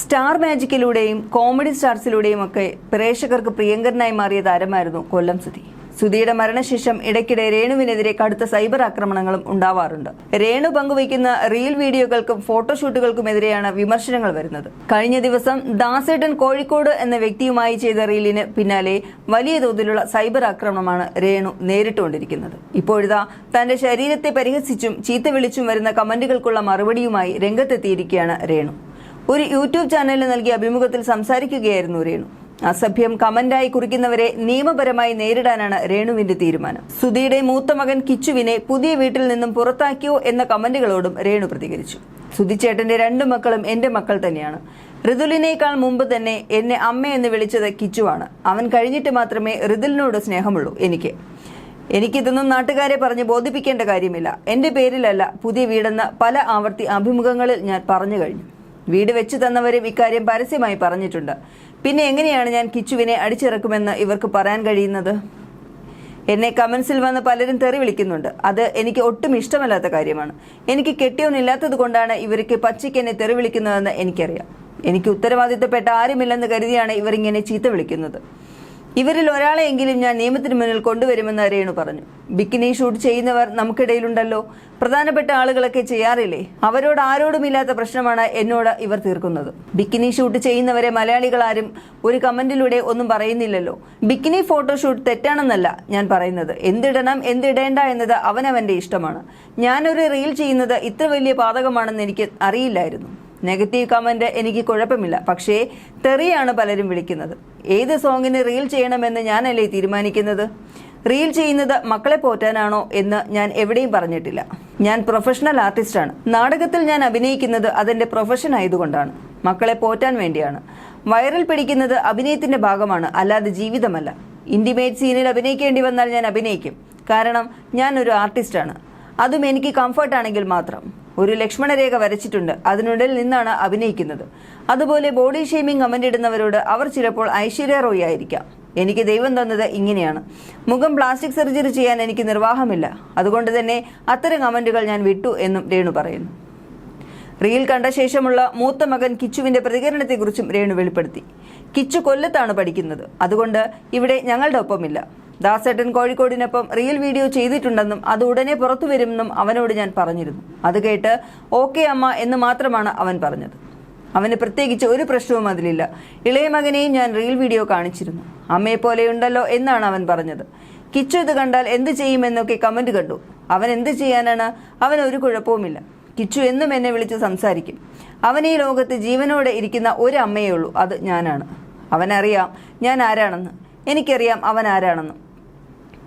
Star മാജിക്കിലൂടെയും comedy സ്റ്റാർസിലൂടെയും ഒക്കെ പ്രേക്ഷകർക്ക് പ്രിയങ്കരനായി മാറിയ താരമായിരുന്നു കൊല്ലം സുധി. സുധിയുടെ മരണശേഷം ഇടയ്ക്കിടെ രേണുവിനെതിരെ കടുത്ത സൈബർ ആക്രമണങ്ങളും ഉണ്ടാവാറുണ്ട്. രേണു പങ്കുവയ്ക്കുന്ന റീൽ വീഡിയോകൾക്കും ഫോട്ടോഷൂട്ടുകൾക്കുമെതിരെയാണ് വിമർശനങ്ങൾ വരുന്നത്. കഴിഞ്ഞ ദിവസം ദാസേട്ടൻ കോഴിക്കോട് എന്ന വ്യക്തിയുമായി ചെയ്ത റീലിന് പിന്നാലെ വലിയ തോതിലുള്ള സൈബർ ആക്രമണമാണ് രേണു നേരിട്ടുകൊണ്ടിരിക്കുന്നത്. ഇപ്പോഴിതാ തന്റെ ശരീരത്തെ പരിഹസിച്ചും ചീത്ത വിളിച്ചും വരുന്ന കമന്റുകൾക്കുള്ള മറുപടിയുമായി രംഗത്തെത്തിയിരിക്കുകയാണ് രേണു. ഒരു യൂട്യൂബ് ചാനലിന് നൽകിയ അഭിമുഖത്തിൽ സംസാരിക്കുകയായിരുന്നു രേണു. അസഭ്യം കമന്റായി കുറിക്കുന്നവരെ നിയമപരമായി നേരിടാനാണ് രേണുവിന്റെ തീരുമാനം. സുധിയുടെ മൂത്ത മകൻ കിച്ചുവിനെ പുതിയ വീട്ടിൽ നിന്നും പുറത്താക്കിയോ എന്ന കമന്റുകളോടും രേണു പ്രതികരിച്ചു. സുധിച്ചേട്ടന്റെ രണ്ടു മക്കളും എന്റെ മക്കൾ തന്നെയാണ്. ഋതുലിനേക്കാൾ മുമ്പ് തന്നെ എന്നെ അമ്മയെന്ന് വിളിച്ചത് കിച്ചുവാണ്. അവൻ കഴിഞ്ഞിട്ട് മാത്രമേ ഋതുലിനോട് സ്നേഹമുള്ളൂ. എനിക്ക് എനിക്കിതൊന്നും നാട്ടുകാരെ പറഞ്ഞ് ബോധിപ്പിക്കേണ്ട കാര്യമില്ല. എന്റെ പേരിലല്ല പുതിയ വീടെന്ന് പല ആവർത്തി അഭിമുഖങ്ങളിൽ ഞാൻ പറഞ്ഞു കഴിഞ്ഞു. വീട് വെച്ചു തന്നവരും ഇക്കാര്യം പരസ്യമായി പറഞ്ഞിട്ടുണ്ട്. പിന്നെ എങ്ങനെയാണ് ഞാൻ കിച്ചുവിനെ അടിച്ചിറക്കുമെന്ന് ഇവർക്ക് പറയാൻ കഴിയുന്നത്? എന്നെ കമൻസിൽ വന്ന് പലരും തെറി വിളിക്കുന്നുണ്ട്. അത് എനിക്ക് ഒട്ടും ഇഷ്ടമല്ലാത്ത കാര്യമാണ്. എനിക്ക് കെട്ടിയൊന്നില്ലാത്തത് കൊണ്ടാണ് ഇവർക്ക് പച്ചയ്ക്ക് എന്നെ തെറി വിളിക്കുന്നതെന്ന് എനിക്കറിയാം. എനിക്ക് ഉത്തരവാദിത്തപ്പെട്ട ആരുമില്ലെന്ന് കരുതിയാണ് ഇവരിങ്ങനെ ചീത്ത വിളിക്കുന്നത്. ഇവരിൽ ഒരാളെയെങ്കിലും ഞാൻ നിയമത്തിന് മുന്നിൽ കൊണ്ടുവരുമെന്ന് രേണു പറഞ്ഞു. ബിക്കിനി ഷൂട്ട് ചെയ്യുന്നവർ നമുക്കിടയിലുണ്ടല്ലോ. പ്രധാനപ്പെട്ട ആളുകളൊക്കെ ചെയ്യാറില്ലേ? അവരോട് ആരോടുമില്ലാത്ത പ്രശ്നമാണ് എന്നോട് ഇവർ തീർക്കുന്നത്. ബിക്കിനി ഷൂട്ട് ചെയ്യുന്നവരെ മലയാളികൾ ആരും ഒരു കമന്റിലൂടെ ഒന്നും പറയുന്നില്ലല്ലോ. ബിക്കിനി ഫോട്ടോഷൂട്ട് തെറ്റാണെന്നല്ല ഞാൻ പറയുന്നത്. എന്തിടണം എന്തിടേണ്ട എന്നത് അവനവന്റെ ഇഷ്ടമാണ്. ഞാനൊരു റീൽ ചെയ്യുന്നത് ഇത്ര വലിയ പാതകമാണെന്ന് എനിക്ക് അറിയില്ലായിരുന്നു. നെഗറ്റീവ് കമന്റ് എനിക്ക് കുഴപ്പമില്ല. പക്ഷേ തെറിയാണ് പലരും വിളിക്കുന്നത്. ഏത് സോങ്ങിന് റീൽ ചെയ്യണമെന്ന് ഞാനല്ലേ തീരുമാനിക്കുന്നത്? റീൽ ചെയ്യുന്നത് മക്കളെ പോറ്റാനാണോ എന്ന് ഞാൻ എവിടെയും പറഞ്ഞിട്ടില്ല. ഞാൻ പ്രൊഫഷണൽ ആർട്ടിസ്റ്റാണ് നാടകത്തിൽ ഞാൻ അഭിനയിക്കുന്നത് അതെന്റെ പ്രൊഫഷൻ ആയതുകൊണ്ടാണ്. മക്കളെ പോറ്റാൻ വേണ്ടിയാണ്. വൈറൽ പിടിക്കുന്നത് അഭിനയത്തിന്റെ ഭാഗമാണ് അല്ലാതെ ജീവിതമല്ല. ഇന്റിമേറ്റ് സീനിൽ അഭിനയിക്കേണ്ടി വന്നാൽ ഞാൻ അഭിനയിക്കും. കാരണം ഞാൻ ഒരു ആർട്ടിസ്റ്റാണ് അതും എനിക്ക് കംഫർട്ടാണെങ്കിൽ മാത്രം. ഒരു ലക്ഷ്മണരേഖ വരച്ചിട്ടുണ്ട്. അതിനുള്ളിൽ നിന്നാണ് അഭിനയിക്കുന്നത്. അതുപോലെ ബോഡി ഷേമിംഗ് കമന്റ് ഇടുന്നവരോട് അവർ ചിലപ്പോൾ ഐശ്വര്യ റോയി ആയിരിക്കാം. എനിക്ക് ദൈവം തന്നത് ഇങ്ങനെയാണ്. മുഖം പ്ലാസ്റ്റിക് സർജറി ചെയ്യാൻ എനിക്ക് നിർവാഹമില്ല. അതുകൊണ്ട് തന്നെ അത്തരം കമന്റുകൾ ഞാൻ വിട്ടു എന്നും രേണു പറയുന്നു. റീൽ കണ്ട ശേഷമുള്ള മൂത്ത മകൻ കിച്ചുവിന്റെ പ്രതികരണത്തെക്കുറിച്ചും രേണു വെളിപ്പെടുത്തി. കിച്ചു കൊല്ലത്താണ് പഠിക്കുന്നത്. അതുകൊണ്ട് ഇവിടെ ഞങ്ങളുടെ ഒപ്പമില്ല. ദാസേട്ടൻ കോഴിക്കോടിനൊപ്പം റിയൽ വീഡിയോ ചെയ്തിട്ടുണ്ടെന്നും അത് ഉടനെ പുറത്തു വരുമെന്നും അവനോട് ഞാൻ പറഞ്ഞിരുന്നു. അത് കേട്ട് ഓക്കെ അമ്മ എന്ന് മാത്രമാണ് അവൻ പറഞ്ഞത്. അവന് പ്രത്യേകിച്ച് ഒരു പ്രശ്നവും അതിലില്ല. ഇളയ മകനെയും ഞാൻ റീൽ വീഡിയോ കാണിച്ചിരുന്നു. അമ്മയെ പോലെയുണ്ടല്ലോ എന്നാണ് അവൻ പറഞ്ഞത്. കിച്ചു ഇത് കണ്ടാൽ എന്ത് ചെയ്യുമെന്നൊക്കെ കമന്റ് കണ്ടു. അവൻ എന്ത് ചെയ്യാനാണ്? അവൻ ഒരു കുഴപ്പവുമില്ല. കിച്ചു എന്നും എന്നെ വിളിച്ച് സംസാരിക്കും. അവൻ ഈ ലോകത്ത് ജീവനോടെ ഇരിക്കുന്ന ഒരു അമ്മയേ ഉള്ളൂ. അത് ഞാനാണ്. അവനറിയാം ഞാൻ ആരാണെന്ന്. എനിക്കറിയാം അവൻ ആരാണെന്ന്.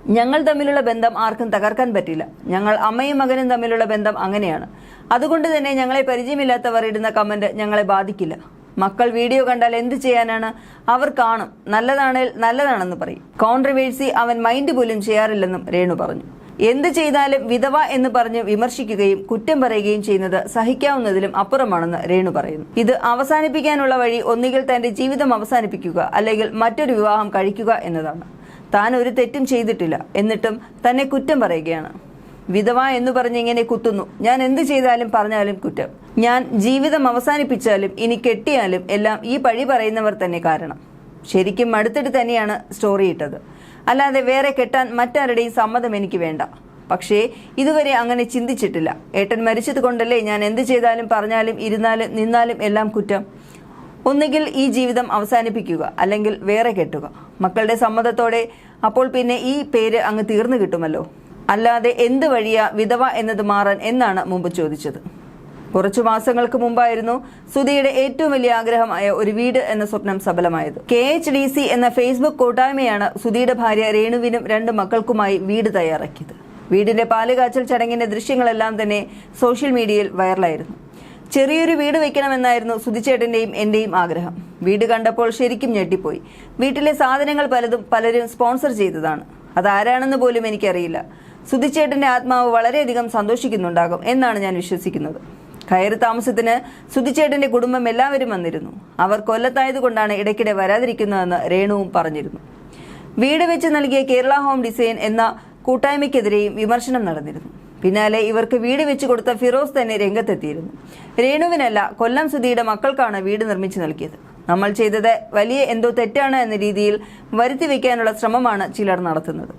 ഞങ്ങൾ തമ്മിലുള്ള ബന്ധം ആർക്കും തകർക്കാൻ പറ്റില്ല. ഞങ്ങൾ അമ്മയും മകനും തമ്മിലുള്ള ബന്ധം അങ്ങനെയാണ്. അതുകൊണ്ട് തന്നെ ഞങ്ങളെ പരിചയമില്ലാത്തവർ ഇടുന്ന കമന്റ് ഞങ്ങളെ ബാധിക്കില്ല. മക്കൾ വീഡിയോ കണ്ടാൽ എന്ത് ചെയ്യാനാണ്? അവർ കാണും. നല്ലതാണേൽ നല്ലതാണെന്ന് പറയും. കോൺട്രവേഴ്സി അവൻ മൈൻഡ് പോലും ചെയ്യാറില്ലെന്നും രേണു പറഞ്ഞു. എന്ത് ചെയ്താലും വിധവ എന്ന് പറഞ്ഞ് വിമർശിക്കുകയും കുറ്റം പറയുകയും ചെയ്യുന്നത് സഹിക്കാവുന്നതിലും അപ്പുറമാണെന്ന് രേണു പറയുന്നു. ഇത് അവസാനിപ്പിക്കാനുള്ള വഴി ഒന്നുകിൽ തന്റെ ജീവിതം അവസാനിപ്പിക്കുക അല്ലെങ്കിൽ മറ്റൊരു വിവാഹം കഴിക്കുക എന്നതാണ്. താൻ ഒരു തെറ്റും ചെയ്തിട്ടില്ല. എന്നിട്ടും തന്നെ കുറ്റം പറയുകയാണ്. വിധവ എന്ന് പറഞ്ഞ് ഇങ്ങനെ കുത്തുന്നു. ഞാൻ എന്ത് ചെയ്താലും പറഞ്ഞാലും കുറ്റം. ഞാൻ ജീവിതം അവസാനിപ്പിച്ചാലും ഇനി കെട്ടിയാലും എല്ലാം ഈ പഴി പറയുന്നവർ തന്നെ കാരണം. ശരിക്കും അടുത്തിട്ട് തന്നെയാണ് സ്റ്റോറി ഇട്ടത്. അല്ലാതെ വേറെ കെട്ടാൻ മറ്റാരുടെയും സമ്മതം എനിക്ക് വേണ്ട. പക്ഷേ ഇതുവരെ അങ്ങനെ ചിന്തിച്ചിട്ടില്ല. ഏട്ടൻ മരിച്ചത് കൊണ്ടല്ലേ ഞാൻ എന്ത് ചെയ്താലും പറഞ്ഞാലും ഇരുന്നാലും നിന്നാലും എല്ലാം കുറ്റം. ഒന്നുകിൽ ഈ ജീവിതം അവസാനിപ്പിക്കുക അല്ലെങ്കിൽ വേറെ കെട്ടുക. മക്കളുടെ സമ്മതത്തോടെ അപ്പോൾ പിന്നെ ഈ പേര് അങ്ങ് തീർന്നു കിട്ടുമല്ലോ. അല്ലാതെ എന്ത് വഴിയാ വിധവ എന്നത് മാറാൻ എന്നാണ് മുമ്പ് ചോദിച്ചത്. കുറച്ചു മാസങ്ങൾക്ക് മുമ്പായിരുന്നു സുധിയുടെ ഏറ്റവും വലിയ ആഗ്രഹമായ ഒരു വീട് എന്ന സ്വപ്നം സഫലമായത് കെ എച്ച് ഡി സി എന്ന ഫേസ്ബുക്ക് കൂട്ടായ്മയാണ് സുധിയുടെ ഭാര്യ രേണുവിനും രണ്ട് മക്കൾക്കുമായി വീട് തയ്യാറാക്കിയത്. വീടിന്റെ പാലുകാച്ചൽ ചടങ്ങിന്റെ ദൃശ്യങ്ങളെല്ലാം തന്നെ സോഷ്യൽ മീഡിയയിൽ വൈറലായിരുന്നു. ചെറിയൊരു വീട് വെക്കണമെന്നായിരുന്നു സുധിച്ചേട്ടന്റെയും എന്റെയും ആഗ്രഹം. വീട് കണ്ടപ്പോൾ ശരിക്കും ഞെട്ടിപ്പോയി. വീട്ടിലെ സാധനങ്ങൾ പലതും പലരും സ്പോൺസർ ചെയ്തതാണ്. അതാരാണെന്ന് പോലും എനിക്കറിയില്ല. സുധിച്ചേട്ടന്റെ ആത്മാവ് വളരെയധികം സന്തോഷിക്കുന്നുണ്ടാകും എന്നാണ് ഞാൻ വിശ്വസിക്കുന്നത്. കയറി താമസത്തിന് സുധിച്ചേട്ടന്റെ കുടുംബം എല്ലാവരും വന്നിരുന്നു. അവർ കൊല്ലത്തായതുകൊണ്ടാണ് ഇടയ്ക്കിടെ വരാതിരിക്കുന്നതെന്ന് രേണുവും പറഞ്ഞിരുന്നു. വീട് വെച്ച് നൽകിയ കേരള ഹോം ഡിസൈൻ എന്ന കൂട്ടായ്മയ്ക്കെതിരെയും വിമർശനം നടന്നിരുന്നു. പിന്നാലെ ഇവർക്ക് വീട് വെച്ചു കൊടുത്ത ഫിറോസ് തന്നെ രംഗത്തെത്തിയിരുന്നു. രേണുവിനല്ല കൊല്ലം സുധിയുടെ മക്കൾക്കാണ് വീട് നിർമ്മിച്ചു നൽകിയത്. നമ്മൾ ചെയ്തത് വലിയ എന്തോ തെറ്റാണ് എന്ന രീതിയിൽ വരുത്തി വയ്ക്കാനുള്ള ശ്രമമാണ് ചിലർ നടത്തുന്നത്.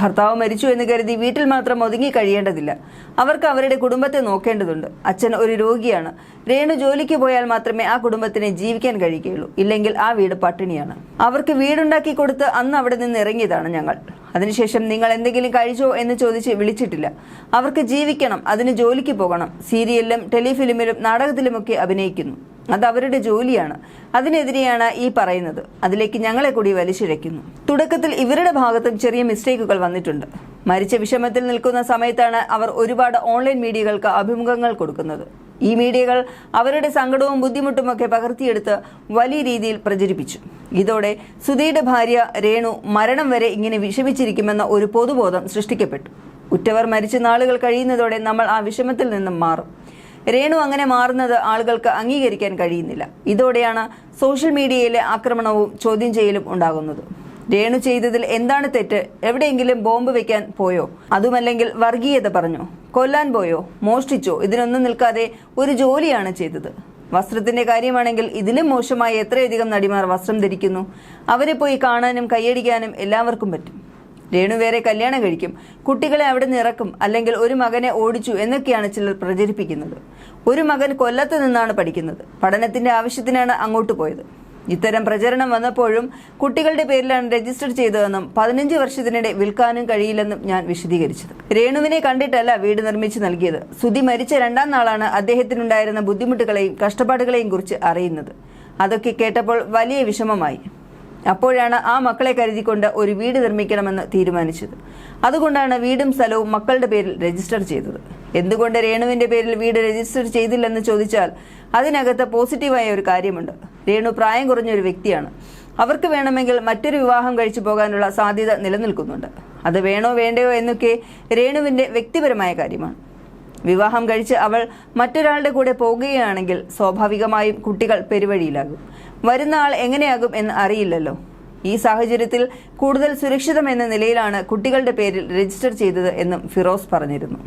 ഭർത്താവ് മരിച്ചു എന്ന് കരുതി വീട്ടിൽ മാത്രം ഒതുങ്ങി കഴിയേണ്ടതില്ല. അവർക്ക് അവരുടെ കുടുംബത്തെ നോക്കേണ്ടതുണ്ട്. അച്ഛൻ ഒരു രോഗിയാണ്. രേണു ജോലിക്ക് പോയാൽ മാത്രമേ ആ കുടുംബത്തിന് ജീവിക്കാൻ കഴിയുകയുള്ളൂ. ഇല്ലെങ്കിൽ ആ വീട് പട്ടിണിയാണ്. അവർക്ക് വീടുണ്ടാക്കി കൊടുത്ത് അന്ന് അവിടെ നിന്ന് ഇറങ്ങിയതാണ് ഞങ്ങൾ. അതിനുശേഷം നിങ്ങൾ എന്തെങ്കിലും കഴിച്ചോ എന്ന് ചോദിച്ച് വിളിച്ചിട്ടില്ല. അവർക്ക് ജീവിക്കണം അതിന് ജോലിക്ക് പോകണം. സീരിയലിലും ടെലിഫിലിമിലും നാടകത്തിലുമൊക്കെ അഭിനയിക്കുന്നു. അത് അവരുടെ ജോലിയാണ്. അതിനെതിരെയാണ് ഈ പറയുന്നത്. അതിലേക്ക് ഞങ്ങളെ കൂടി വലിച്ചിഴയ്ക്കുന്നു. തുടക്കത്തിൽ ഇവരുടെ ഭാഗത്തും ചെറിയ മിസ്റ്റേക്കുകൾ വന്നിട്ടുണ്ട്. മരിച്ച വിഷമത്തിൽ നിൽക്കുന്ന സമയത്താണ് അവർ ഒരുപാട് ഓൺലൈൻ മീഡിയകൾക്ക് അഭിമുഖങ്ങൾ കൊടുക്കുന്നത്. ഈ മീഡിയകൾ അവരുടെ സങ്കടവും ബുദ്ധിമുട്ടുമൊക്കെ പകർത്തിയെടുത്ത് വലിയ രീതിയിൽ പ്രചരിപ്പിച്ചു. ഇതോടെ സുധിയുടെ ഭാര്യ രേണു മരണം വരെ ഇങ്ങനെ വിഷമിച്ചിരിക്കുമെന്ന ഒരു പൊതുബോധം സൃഷ്ടിക്കപ്പെട്ടു. ഉറ്റവർ മരിച്ച നാളുകൾ കഴിയുന്നതോടെ നമ്മൾ ആ വിഷമത്തിൽ നിന്നും മാറും. രേണു അങ്ങനെ മാറുന്നത് ആളുകൾക്ക് അംഗീകരിക്കാൻ കഴിയുന്നില്ല. ഇതോടെയാണ് സോഷ്യൽ മീഡിയയിലെ ആക്രമണവും ചോദ്യം ചെയ്യലും ഉണ്ടാകുന്നത്. രേണു ചെയ്തതിൽ എന്താണ് തെറ്റ്? എവിടെയെങ്കിലും ബോംബ് വെക്കാൻ പോയോ? അതുമല്ലെങ്കിൽ വർഗീയത പറഞ്ഞു? കൊല്ലാൻ പോയോ? മോഷ്ടിച്ചോ? ഇതിനൊന്നും നിൽക്കാതെ ഒരു ജോലിയാണ് ചെയ്തത്. വസ്ത്രത്തിന്റെ കാര്യമാണെങ്കിൽ ഇതിലും മോശമായി എത്രയധികം നടിമാർ വസ്ത്രം ധരിക്കുന്നു? അവരെ പോയി കാണാനും കൈയടിക്കാനും എല്ലാവർക്കും പറ്റും. രേണു വേറെ കല്യാണം കഴിക്കും. കുട്ടികളെ അവിടെ നിറക്കും അല്ലെങ്കിൽ ഒരു മകനെ ഓടിച്ചു എന്നൊക്കെയാണ് ചിലർ പ്രചരിപ്പിക്കുന്നത്. ഒരു മകൻ കൊല്ലത്ത് നിന്നാണ് പഠിക്കുന്നത്. പഠനത്തിന്റെ ആവശ്യത്തിനാണ് അങ്ങോട്ട് പോയത്. ഇത്തരം പ്രചരണം വന്നപ്പോഴും കുട്ടികളുടെ പേരിലാണ് രജിസ്റ്റർ ചെയ്തതെന്നും പതിനഞ്ച് വർഷത്തിനിടെ വിൽക്കാനും കഴിയില്ലെന്നും ഞാൻ വിശദീകരിച്ചത്. രേണുവിനെ കണ്ടിട്ടല്ല വീട് നിർമ്മിച്ചു നൽകിയത്. സുധി മരിച്ച രണ്ടാം നാളാണ് അദ്ദേഹത്തിനുണ്ടായിരുന്ന ബുദ്ധിമുട്ടുകളെയും കഷ്ടപ്പാടുകളെയും കുറിച്ച് അറിയുന്നത്. അതൊക്കെ കേട്ടപ്പോൾ വലിയ വിഷമമായി. അപ്പോഴാണ് ആ മക്കളെ കരുതിക്കൊണ്ട് ഒരു വീട് നിർമ്മിക്കണമെന്ന് തീരുമാനിച്ചത്. അതുകൊണ്ടാണ് വീടും സ്ഥലവും മക്കളുടെ പേരിൽ രജിസ്റ്റർ ചെയ്തത്. എന്തുകൊണ്ട് രേണുവിന്റെ പേരിൽ വീട് രജിസ്റ്റർ ചെയ്തില്ലെന്ന് ചോദിച്ചാൽ അതിനകത്ത് പോസിറ്റീവായ ഒരു കാര്യമുണ്ട്. രേണു പ്രായം കുറഞ്ഞ ഒരു വ്യക്തിയാണ്. അവർക്ക് വേണമെങ്കിൽ മറ്റൊരു വിവാഹം കഴിച്ചു പോകാനുള്ള സാധ്യത നിലനിൽക്കുന്നുണ്ട്. അത് വേണോ വേണ്ടയോ എന്നൊക്കെ രേണുവിന്റെ വ്യക്തിപരമായ കാര്യമാണ്. വിവാഹം കഴിച്ച് അവൾ മറ്റൊരാളുടെ കൂടെ പോകുകയാണെങ്കിൽ സ്വാഭാവികമായും കുട്ടികൾ പെരുവഴിയിലാകും. വരുന്ന ആൾ എങ്ങനെയാകും എന്ന് അറിയില്ലല്ലോ. ഈ സാഹചര്യത്തിൽ കൂടുതൽ സുരക്ഷിതമെന്ന നിലയിലാണ് കുട്ടികളുടെ പേരിൽ രജിസ്റ്റർ ചെയ്തത് എന്നും ഫിറോസ് പറഞ്ഞിരുന്നു.